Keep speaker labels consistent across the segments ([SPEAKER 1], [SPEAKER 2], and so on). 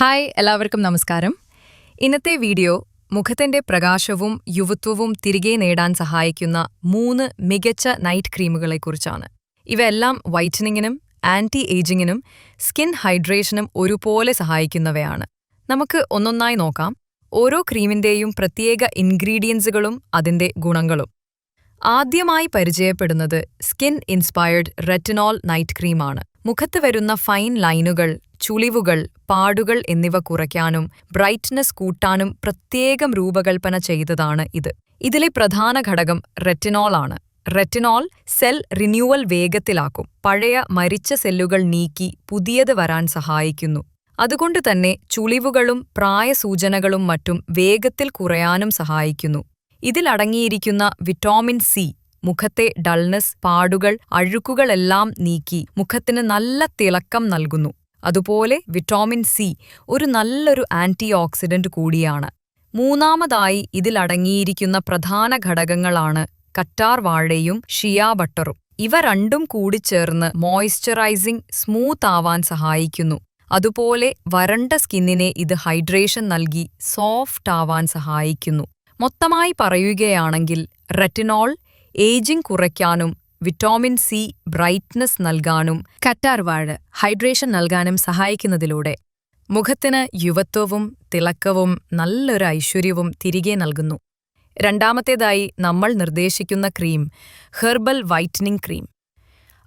[SPEAKER 1] Hi എല്ലാവർക്കും നമസ്കാരം. ഇന്നത്തെ വീഡിയോ മുഖത്തിന്റെ പ്രകാശവും യുവത്വവും തിരികെ നേടാൻ സഹായിക്കുന്ന മൂന്ന് മികച്ച നൈറ്റ് ക്രീമുകളെക്കുറിച്ചാണ്. ഇവയെല്ലാം വൈറ്റനിങ്ങിനും ആന്റി ഏജിങ്ങിനും സ്കിൻ ഹൈഡ്രേഷനും ഒരുപോലെ സഹായിക്കുന്നവയാണ്. നമുക്ക് ഒന്നൊന്നായി നോക്കാം. ഓരോ ക്രീമിന്റെയും പ്രത്യേക ഇൻഗ്രീഡിയൻസുകളും അതിന്റെ ഗുണങ്ങളും. ആദ്യമായി പരിചയപ്പെടുന്നത് സ്കിൻ ഇൻസ്പയർഡ് റെറ്റിനോൾ നൈറ്റ് ക്രീമാണ്. മുഖത്ത് വരുന്ന ഫൈൻ ലൈനുകൾ ചുളിവുകൾ പാടുകൾ എന്നിവ കുറയ്ക്കാനും ബ്രൈറ്റ്നെസ് കൂട്ടാനും പ്രത്യേകം രൂപകൽപ്പന ചെയ്തതാണ് ഇത്. ഇതിലെ പ്രധാന ഘടകം റെറ്റിനോൾ ആണ്. റെറ്റിനോൾ സെൽ റിന്യൂവൽ വേഗത്തിലാക്കും. പഴയ മരിച്ച സെല്ലുകൾ നീക്കി പുതിയത് വരാൻ സഹായിക്കുന്നു. അതുകൊണ്ട് തന്നെ ചുളിവുകളും പ്രായസൂചനകളും മറ്റും വേഗത്തിൽ കുറയാനും സഹായിക്കുന്നു. ഇതിലടങ്ങിയിരിക്കുന്ന വിറ്റാമിൻ സി മുഖത്തെ ഡൾനെസ് പാടുകൾ അഴുക്കുകളെല്ലാം നീക്കി മുഖത്തിന് നല്ല തിളക്കം നൽകുന്നു. അതുപോലെ വിറ്റാമിൻ സി ഒരു നല്ലൊരു ആന്റി ഓക്സിഡന്റ് കൂടിയാണ്. മൂന്നാമതായി ഇതിലടങ്ങിയിരിക്കുന്ന പ്രധാന ഘടകങ്ങളാണ് കറ്റാർ വാഴയും ഷിയാ ബട്ടറും ഇവ രണ്ടും കൂടിച്ചേർന്ന് മോയ്സ്ചറൈസിംഗ് സ്മൂത്ത് ആവാൻ സഹായിക്കുന്നു. അതുപോലെ വരണ്ട സ്കിന്നിനെ ഇത് ഹൈഡ്രേഷൻ നൽകി സോഫ്റ്റ് ആവാൻ സഹായിക്കുന്നു. മൊത്തമായി പറയുകയാണെങ്കിൽ റെറ്റിനോൾ ഏജിംഗ് കുറയ്ക്കാനും വിറ്റാമിൻ സി ബ്രൈറ്റ്നസ് നൽകാനും കറ്റാർവാഴ് ഹൈഡ്രേഷൻ നൽകാനും സഹായിക്കുന്നതിലൂടെ മുഖത്തിന് യുവത്വവും തിളക്കവും നല്ലൊരു ഐശ്വര്യവും തിരികെ നൽകുന്നു. രണ്ടാമത്തേതായി നമ്മൾ നിർദ്ദേശിക്കുന്ന ക്രീം ഹെർബൽ വൈറ്റനിംഗ് ക്രീം.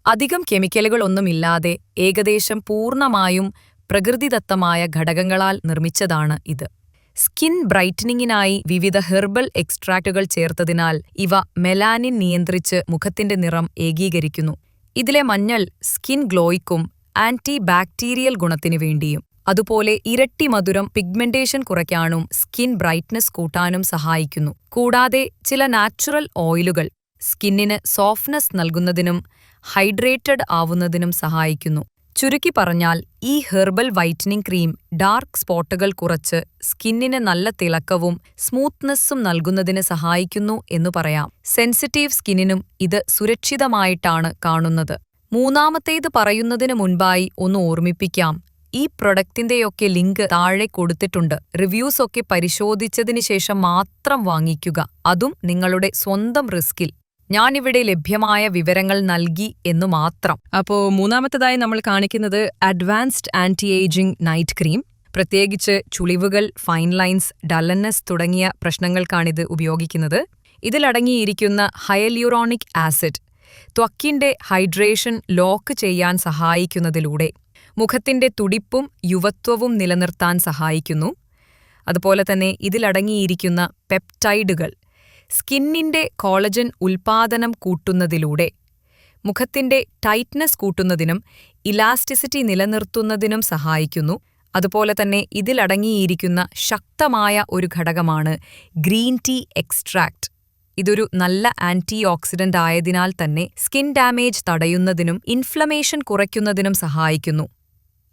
[SPEAKER 1] അധികം കെമിക്കലുകളൊന്നുമില്ലാതെ ഏകദേശം പൂർണമായും പ്രകൃതിദത്തമായ ഘടകങ്ങളാൽ നിർമ്മിച്ചതാണ് ഇത്. സ്കിൻ ബ്രൈറ്റനിങ്ങിനായി വിവിധ ഹെർബൽ എക്സ്ട്രാക്റ്റുകൾ ചേർത്തതിനാൽ ഇവ മെലാനിൻ നിയന്ത്രിച്ച് മുഖത്തിന്റെ നിറം ഏകീകരിക്കുന്നു. ഇതിലെ മഞ്ഞൾ സ്കിൻ ഗ്ലോയ്ക്കും ആന്റി ബാക്ടീരിയൽ ഗുണത്തിനു വേണ്ടിയും അതുപോലെ ഇരട്ടി മധുരം പിഗ്മെന്റേഷൻ കുറയ്ക്കാനും സ്കിൻ ബ്രൈറ്റ്നസ് കൂട്ടാനും സഹായിക്കുന്നു. കൂടാതെ ചില നാച്ചുറൽ ഓയിലുകൾ സ്കിന്നിന് സോഫ്റ്റ്നസ് നൽകുന്നതിനും ഹൈഡ്രേറ്റഡ് ആവുന്നതിനും സഹായിക്കുന്നു. ചുരുക്കി പറഞ്ഞാൽ ഈ ഹെർബൽ വൈറ്റനിങ് ക്രീം ഡാർക്ക് സ്പോട്ടുകൾ കുറച്ച് സ്കിന്നിന് നല്ല തിളക്കവും സ്മൂത്ത്നെസ്സും നൽകുന്നതിന് സഹായിക്കുന്നു എന്നു പറയാം. സെൻസിറ്റീവ് സ്കിന്നിനും ഇത് സുരക്ഷിതമായിട്ടാണ് കാണുന്നത്. മൂന്നാമത്തേത് പറയുന്നതിന് മുൻപായി ഒന്ന് ഓർമ്മിപ്പിക്കാം. ഈ പ്രൊഡക്റ്റിന്റെയൊക്കെ ലിങ്ക് താഴെ കൊടുത്തിട്ടുണ്ട്. റിവ്യൂസ് ഒക്കെ പരിശോധിച്ചതിന് ശേഷം മാത്രം വാങ്ങിക്കുക. അതും നിങ്ങളുടെ സ്വന്തം റിസ്കിൽ. ഞാനിവിടെ ലഭ്യമായ വിവരങ്ങൾ നൽകി എന്നു മാത്രം.
[SPEAKER 2] അപ്പോ മൂന്നാമത്തതായി നമ്മൾ കാണിക്കുന്നത് advanced anti ageing night cream.
[SPEAKER 1] പ്രത്യേകിച്ച് ചുളിവുകൾ ഫൈൻ ലൈൻസ് ഡല്ലനസ് തുടങ്ങിയ പ്രശ്നങ്ങൾക്കാണിത് ഉപയോഗിക്കുന്നത്. ഇതിലടങ്ങിയിരിക്കുന്ന ഹയല്യൂറോണിക് ആസിഡ് ത്വക്കിന്റെ ഹൈഡ്രേഷൻ ലോക്ക് ചെയ്യാൻ സഹായിക്കുന്നതിലൂടെ മുഖത്തിന്റെ തുടിപ്പും യുവത്വവും നിലനിർത്താൻ സഹായിക്കുന്നു. അതുപോലെ തന്നെ ഇതിലടങ്ങിയിരിക്കുന്ന പെപ്റ്റൈഡുകൾ സ്കിന്നിന്റെ കോളജൻ ഉൽപാദനം കൂട്ടുന്നതിലൂടെ മുഖത്തിന്റെ ടൈറ്റ്നസ് കൂട്ടുന്നതിനും ഇലാസ്റ്റിസിറ്റി നിലനിർത്തുന്നതിനും സഹായിക്കുന്നു. അതുപോലെ തന്നെ ഇതിലടങ്ങിയിരിക്കുന്ന ശക്തമായ ഒരു ഘടകമാണ് ഗ്രീൻ ടീ എക്സ്ട്രാക്ട്. ഇതൊരു നല്ല ആന്റി ഓക്സിഡന്റ് ആയതിനാൽ തന്നെ സ്കിൻ ഡാമേജ് തടയുന്നതിനും ഇൻഫ്ലമേഷൻ കുറയ്ക്കുന്നതിനും സഹായിക്കുന്നു.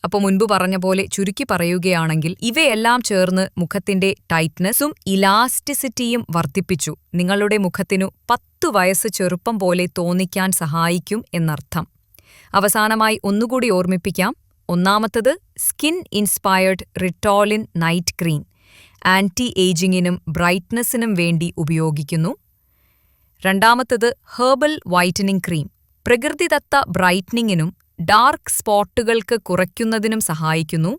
[SPEAKER 1] അപ്പോൾ മുൻപ് പറഞ്ഞ പോലെ ചുരുക്കി പറയുകയാണെങ്കിൽ ഇവയെല്ലാം ചേർന്ന് മുഖത്തിന്റെ ടൈറ്റ്നസും ഇലാസ്റ്റിസിറ്റിയും വർദ്ധിപ്പിച്ചു. നിങ്ങളുടെ മുഖത്തിനു പത്തു വയസ്സ് ചെറുപ്പം പോലെ തോന്നിക്കാൻ സഹായിക്കും എന്നർത്ഥം. അവസാനമായി ഒന്നുകൂടി ഓർമ്മിപ്പിക്കാം. ഒന്നാമത്തത് skin inspired retinol night cream. Anti ഏജിങ്ങിനും ബ്രൈറ്റ്നെസ്സിനും വേണ്ടി ഉപയോഗിക്കുന്നു. രണ്ടാമത്തത് ഹെർബൽ വൈറ്റനിങ് ക്രീം. പ്രകൃതിദത്ത ബ്രൈറ്റ്നിങ്ങിനും ഡാർക്ക് സ്പോട്ടുകൾക്ക് കുറയ്ക്കുന്നതിനും സഹായിക്കുന്നു.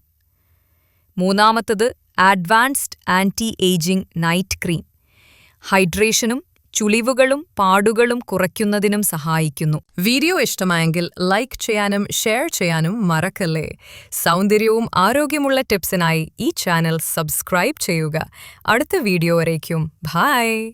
[SPEAKER 1] മൂന്നാമത്തത് advanced anti ageing night cream. ഹൈഡ്രേഷനും ചുളിവുകളും പാടുകളും കുറയ്ക്കുന്നതിനും സഹായിക്കുന്നു.
[SPEAKER 2] വീഡിയോ ഇഷ്ടമായെങ്കിൽ ലൈക്ക് ചെയ്യാനും ഷെയർ ചെയ്യാനും മറക്കല്ലേ? സൗന്ദര്യവും ആരോഗ്യമുള്ള ടിപ്സിനായി ഈ ചാനൽ സബ്സ്ക്രൈബ് ചെയ്യുക. അടുത്ത വീഡിയോ വരേക്കും. ബായ്!